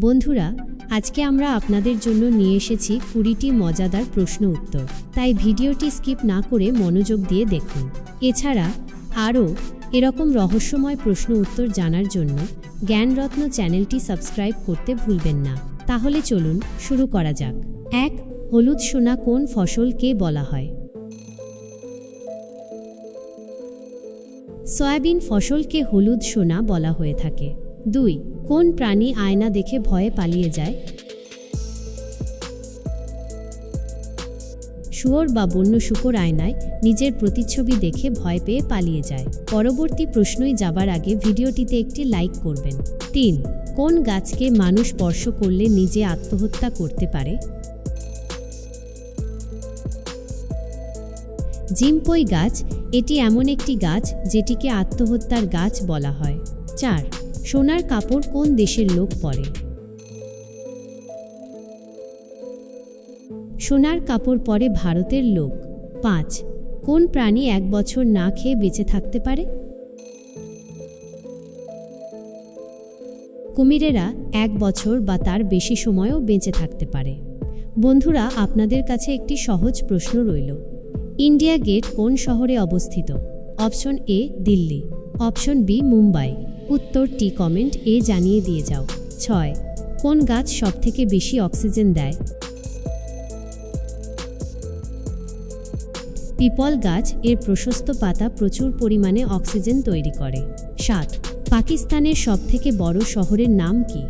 বন্ধুরা, আজকে আমরা আপনাদের জন্য নিয়ে এসেছি কুড়িটি মজাদার প্রশ্ন উত্তর। তাই ভিডিওটি স্কিপ না করে মনোযোগ দিয়ে দেখুন। এছাড়া, আরও এরকম রহস্যময় প্রশ্ন উত্তর জানার জন্য জ্ঞানরত্ন চ্যানেলটি সাবস্ক্রাইব করতে ভুলবেন না। তাহলে চলুন শুরু করা যাক। এক, হলুদ সোনা কোন ফসলকে বলা হয়? সয়াবিন ফসলকে হলুদ সোনা বলা হয়ে থাকে। দুই, কোন প্রাণী আয়না দেখে ভয়ে পালিয়ে যায়? শুয়োর বা বন্য শুকর আয়নায় নিজের প্রতিচ্ছবি দেখে ভয় পেয়ে পালিয়ে যায়। পরবর্তী প্রশ্নই যাবার আগে ভিডিওটিতে একটি লাইক করবেন। তিন, কোন গাছকে মানুষ স্পর্শ করলে নিজে আত্মহত্যা করতে পারে? জিম্পই গাছ, এটি এমন একটি গাছ যেটিকে আত্মহত্যার গাছ বলা হয়। চার সোনার কাপড় কোন দেশের লোক পরে? সোনার কাপড় পরে ভারতের লোক। পাঁচ, কোন প্রাণী এক বছর না খেয়ে বেঁচে থাকতে পারে? কুমিরেরা এক বছর বা তার বেশি সময়ও বেঁচে থাকতে পারে। বন্ধুরা, আপনাদের কাছে একটি সহজ প্রশ্ন রইল। ইন্ডিয়া গেট কোন শহরে অবস্থিত? Option A, Delhi. Option B, Mumbai. উত্তরটি কমেন্ট এ জানিয়ে দিয়ে যাও। ছয়, কোন গাছ সবথেকে বেশি অক্সিজেন দেয়? পিপল গাছ এর প্রশস্ত পাতা প্রচুর পরিমাণে অক্সিজেন তৈরি করে। সাত, পাকিস্তানের সবথেকে বড় শহরের নাম কি?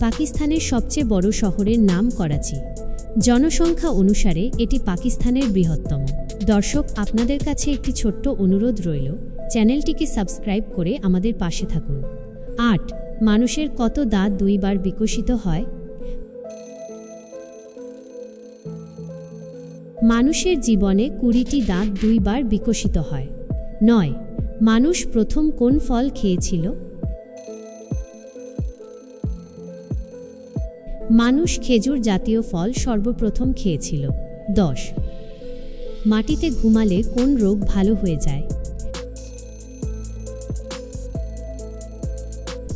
পাকিস্তানের সবচেয়ে বড় শহরের নাম করাচি। জনসংখ্যা অনুসারে এটি পাকিস্তানের বৃহত্তম। দর্শক, আপনাদের কাছে একটি ছোট্ট অনুরোধ রইল। চ্যানেলটিকে সাবস্ক্রাইব করে আমাদের পাশে থাকুন। আট, মানুষের কত দাঁত দুইবার বিকশিত হয়? মানুষের জীবনে কুড়িটি দাঁত দুইবার বিকশিত হয়। নয়, মানুষ প্রথম কোন ফল খেয়েছিল? মানুষ খেজুর জাতীয় ফল সর্বপ্রথম খেয়েছিল। দশ মাটিতে ঘুমালে কোন রোগ ভালো হয়ে যায়?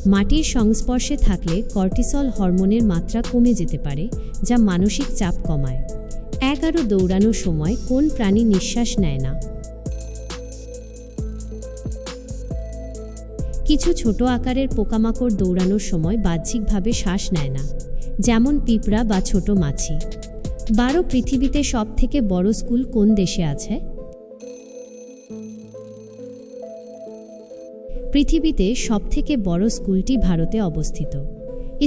মাটির সংস্পর্শে থাকলে কর্টিসল হরমোনের মাত্রা কমে যেতে পারে, যা মানসিক চাপ কমায়। এগারো দৌড়ানোর সময় কোন প্রাণী নিঃশ্বাস নেয় না? কিছু ছোট আকারের পোকামাকড় দৌড়ানোর সময় বাহ্যিকভাবে শ্বাস নেয় না, যেমন পিঁপড়া বা ছোট মাছি। বারো পৃথিবীতে সব থেকে বড় স্কুল কোন দেশে আছে? পৃথিবীতে সবথেকে বড় স্কুলটি ভারতে অবস্থিত।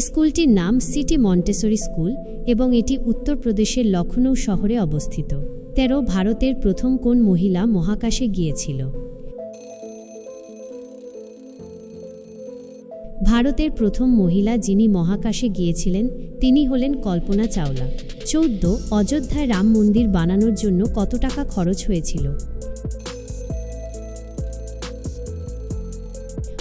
স্কুলটির নাম সিটি মন্টেসরি স্কুল এবং এটি উত্তরপ্রদেশের লখনৌ শহরে অবস্থিত। তেরো, ভারতের প্রথম কোন মহিলা মহাকাশে গিয়েছিল? ভারতের প্রথম মহিলা যিনি মহাকাশে গিয়েছিলেন তিনি হলেন কল্পনা চাওলা। চৌদ্দ, অযোধ্যায় রাম মন্দির বানানোর জন্য কত টাকা খরচ হয়েছিল?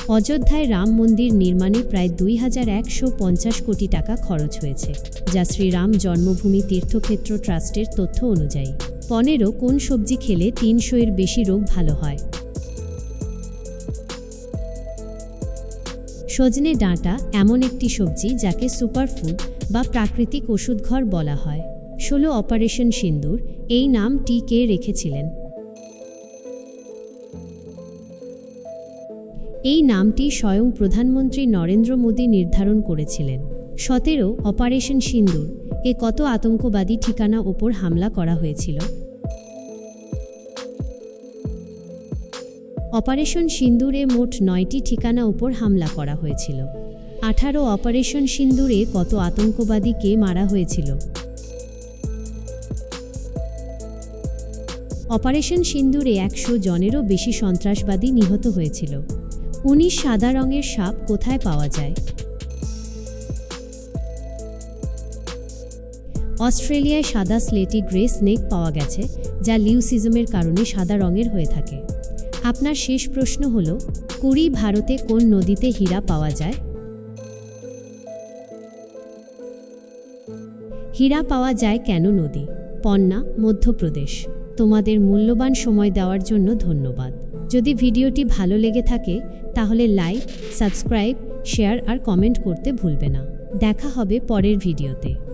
অযোধ্যায় রাম মন্দির নির্মাণে প্রায় দুই হাজার একশো পঞ্চাশ কোটি টাকা খরচ হয়েছে, যা শ্রীরাম জন্মভূমি তীর্থক্ষেত্র ট্রাস্টের তথ্য অনুযায়ী। পনেরো, কোন সবজি খেলে তিনশো এর বেশি রোগ ভালো হয়? সজনে ডাঁটা এমন একটি সবজি যাকে সুপারফুড বা প্রাকৃতিক ওষুধঘর বলা হয়। ষোলো অপারেশন সিন্দুর, এই নাম টি কে রেখেছিলেন। এই নামটি স্বয়ং প্রধানমন্ত্রী নরেন্দ্র মোদী নির্ধারণ করেছিলেন। সতেরো অপারেশন সিন্দুর, এ কত আতঙ্কবাদী ঠিকানা ওপর হামলা করা হয়েছিল? অপারেশন সিন্দুরে মোট নয়টি ঠিকানা উপর হামলা করা হয়েছিল। আঠারো অপারেশন সিন্দুরে কত আতঙ্কবাদীকে মারা হয়েছিল? অপারেশন সিন্দুরে একশো জনেরও বেশি সন্ত্রাসবাদী নিহত হয়েছিল। উনিশ সাদা রঙের সাপ কোথায় পাওয়া যায়? অস্ট্রেলিয়ায় সাদা স্লেটি গ্রে স্নেক পাওয়া গেছে, যা লিউসিজমের কারণে সাদা রঙের হয়ে থাকে। আপনার শেষ প্রশ্ন হল, কুড়ি ভারতে কোন নদীতে হীরা পাওয়া যায়? হীরা পাওয়া যায় কেন নদী? পন্না, মধ্যপ্রদেশ। তোমাদের মূল্যবান সময় দেওয়ার জন্য ধন্যবাদ। যদি ভিডিওটি ভালো লেগে থাকে, তাহলে লাইক, সাবস্ক্রাইব, শেয়ার আর কমেন্ট করতে ভুলবে না। দেখা হবে পরের ভিডিওতে।